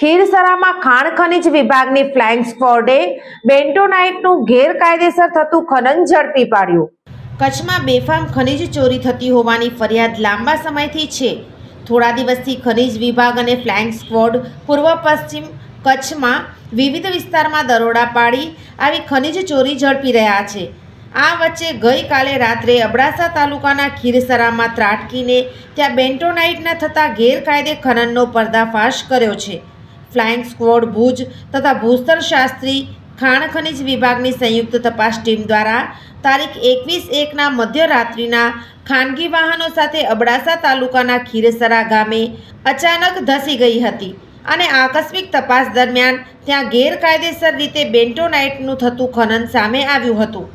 ખીરસરામાં ખાણ ખનિજ વિભાગની ફ્લાઇંગ સ્કોડે બેન્ટોનાઇટનું ગેરકાયદેસર થતું ખનન ઝડપી પાડ્યું. કચ્છમાં બેફામ ખનિજ ચોરી થતી હોવાની ફરિયાદ લાંબા સમયથી છે. થોડા દિવસથી ખનિજ વિભાગ અને ફ્લાઇંગ સ્ક્વોડ પૂર્વ પશ્ચિમ કચ્છમાં વિવિધ વિસ્તારમાં દરોડા પાડી આવી ખનિજ ચોરી ઝડપી રહ્યા છે. આ વચ્ચે ગઈકાલે રાત્રે અબડાસા તાલુકાના ખીરસરામાં ત્રાટકીને ત્યાં બેન્ટોનાઇટના થતા ગેરકાયદે ખનનનો પર્દાફાશ કર્યો છે. ફ્લાઇંગ સ્ક્વોડ ભુજ તથા ભૂસ્તર શાસ્ત્રી ખાણ ખનિજ વિભાગની સંયુક્ત તપાસ ટીમ દ્વારા તારીખ એકવીસ એકના મધ્યરાત્રિના ખાનગી વાહનો સાથે અબડાસા તાલુકાના ખીરસરા ગામે અચાનક ધસી ગઈ હતી અને આકસ્મિક તપાસ દરમિયાન ત્યાં ગેરકાયદેસર રીતે બેન્ટોનાઇટનું થતું ખનન સામે આવ્યું હતું.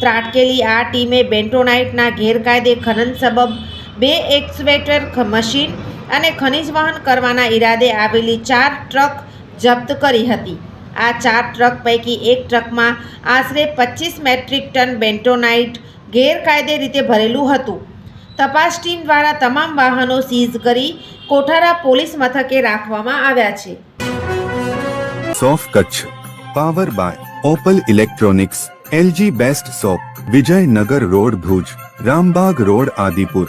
ત્રાટકેલી આ ટીમે બેન્ટોનાઇટના ગેરકાયદે ખનન સબબ બે એક્સવેટર મશીન અને ખનિજ વહન કરવાના ઈરાદે આવેલી ચાર ટ્રક જપ્ત કરી હતી. આ ચાર ટ્રક પૈકી એક ટ્રકમાં આશરે પચીસ મેટ્રિક ટન બેન્ટોનાઇટ ગેરકાયદે રીતે ભરેલું હતું. તપાસ ટીમ દ્વારા તમામ વાહનો સીઝ કરી કોઠારા પોલીસ મથકે રાખવામાં આવ્યા છે. સોફ Kutch, power by Opal electronics, LG best shop Vijaynagar road Bhuj, Rambag road Adipur.